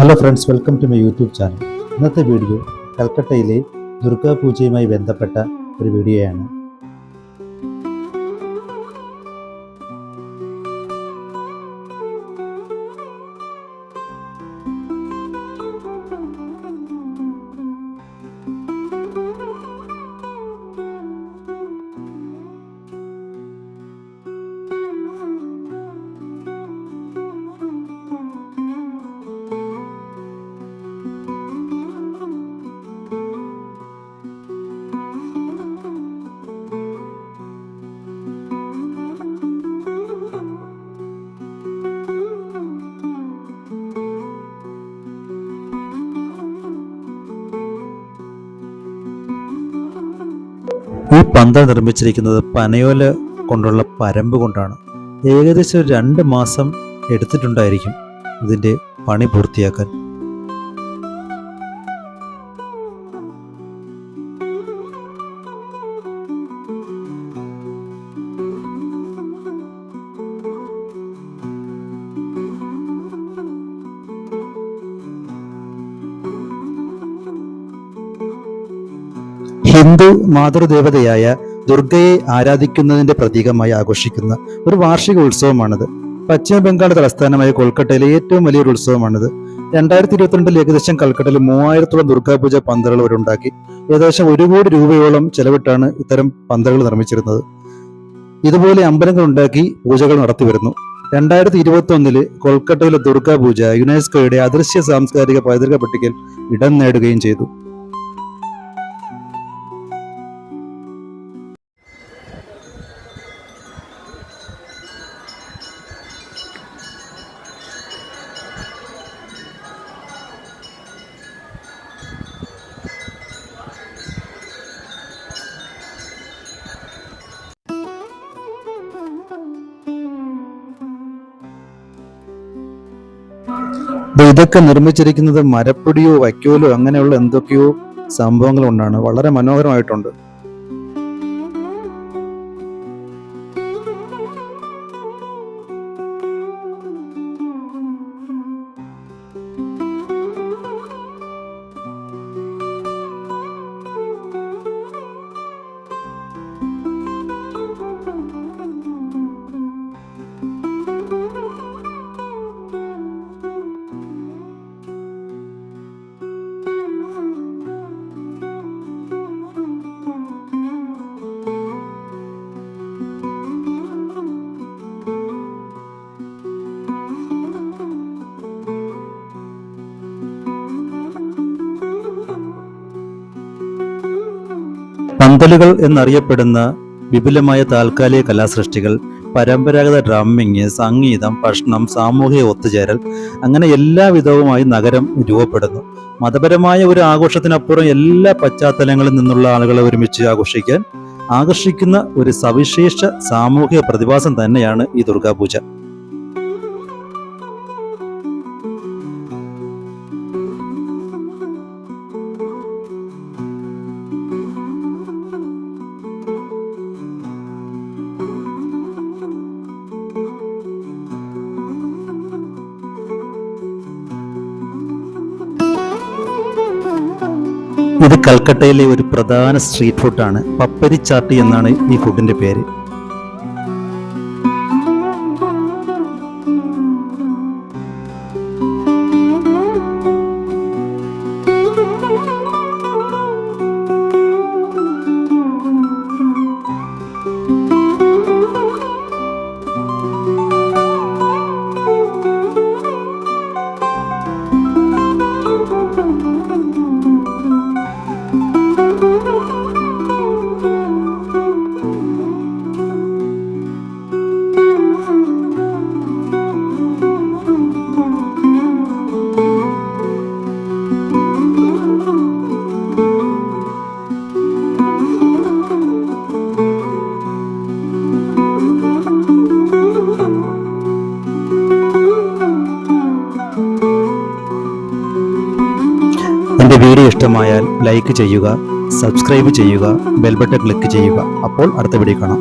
Hello friends welcome to my YouTube channel ഇന്നത്തെ video കൽക്കട്ടയിലെ ദുർഗാ പൂജയുമായി ബന്ധപ്പെട്ട ഒരു വീഡിയോയാണ് ഈ പന്തൽ നിർമ്മിച്ചിരിക്കുന്നത് പനയോല കൊണ്ടുള്ള പരമ്പ് കൊണ്ടാണ്. ഏകദേശം രണ്ട് മാസം എടുത്തിട്ടുണ്ടായിരിക്കും ഇതിന്റെ പണി പൂർത്തിയാക്കാൻ. ഹിന്ദു മാതൃദേവതയായ ദുർഗയെ ആരാധിക്കുന്നതിന്റെ പ്രതീകമായി ആഘോഷിക്കുന്ന ഒരു വാർഷിക ഉത്സവമാണിത്. പശ്ചിമ ബംഗാൾ തലസ്ഥാനമായ കൊൽക്കട്ടയിലെ ഏറ്റവും വലിയൊരു ഉത്സവമാണിത്. രണ്ടായിരത്തി ഇരുപത്തിരണ്ടിൽ ഏകദേശം കൽക്കട്ടയിൽ മൂവായിരത്തോളം ദുർഗാപൂജ പന്തലുകൾ അവരുണ്ടാക്കി ഏകദേശം ഒരു കോടി രൂപയോളം ചെലവിട്ടാണ് ഇത്തരം പന്തലുകൾ നിർമ്മിച്ചിരുന്നത്. ഇതുപോലെ അമ്പലങ്ങൾ ഉണ്ടാക്കി പൂജകൾ നടത്തി വരുന്നു. രണ്ടായിരത്തി ഇരുപത്തി ഒന്നിൽ കൊൽക്കട്ടയിലെ ദുർഗാപൂജ യുനെസ്കോയുടെ അദൃശ്യ സാംസ്കാരിക പൈതൃക പട്ടികയിൽ ഇടം നേടുകയും ചെയ്തു. ഇതൊക്കെ നിർമ്മിച്ചിരിക്കുന്നത് മരപ്പൊടിയോ വൈക്കോലോ അങ്ങനെയുള്ള എന്തൊക്കെയോ സംഭവങ്ങൾ കൊണ്ടാണ്. വളരെ മനോഹരമായിട്ടുണ്ട്. പന്തലുകൾ എന്നറിയപ്പെടുന്ന വിപുലമായ താൽക്കാലിക കലാസൃഷ്ടികൾ പരമ്പരാഗത ഡ്രമ്മിങ് സംഗീതം ഭക്ഷണം സാമൂഹിക ഒത്തുചേരൽ അങ്ങനെ എല്ലാ വിധവുമായി നഗരം രൂപപ്പെടുന്നു. മതപരമായ ഒരു ആഘോഷത്തിനപ്പുറം എല്ലാ പശ്ചാത്തലങ്ങളിൽ നിന്നുള്ള ആളുകളെ ഒരുമിച്ച് ആഘോഷിക്കാൻ ആകർഷിക്കുന്ന ഒരു സവിശേഷ സാമൂഹിക പ്രതിഭാസം തന്നെയാണ് ഈ ദുർഗാപൂജ. ഇത് കൽക്കട്ടയിലെ ഒരു പ്രധാന സ്ട്രീറ്റ് ഫുഡാണ് പപ്പരി ചാട്ടി എന്നാണ് ഈ ഫുഡിന്റെ പേര്. വീഡിയോ ഇഷ്ടമായാൽ ലൈക്ക് ചെയ്യുക സബ്സ്ക്രൈബ് ചെയ്യുക ബെൽബട്ടൺ ക്ലിക്ക് ചെയ്യുക. അപ്പോൾ അടുത്ത വീഡിയോ കാണാം.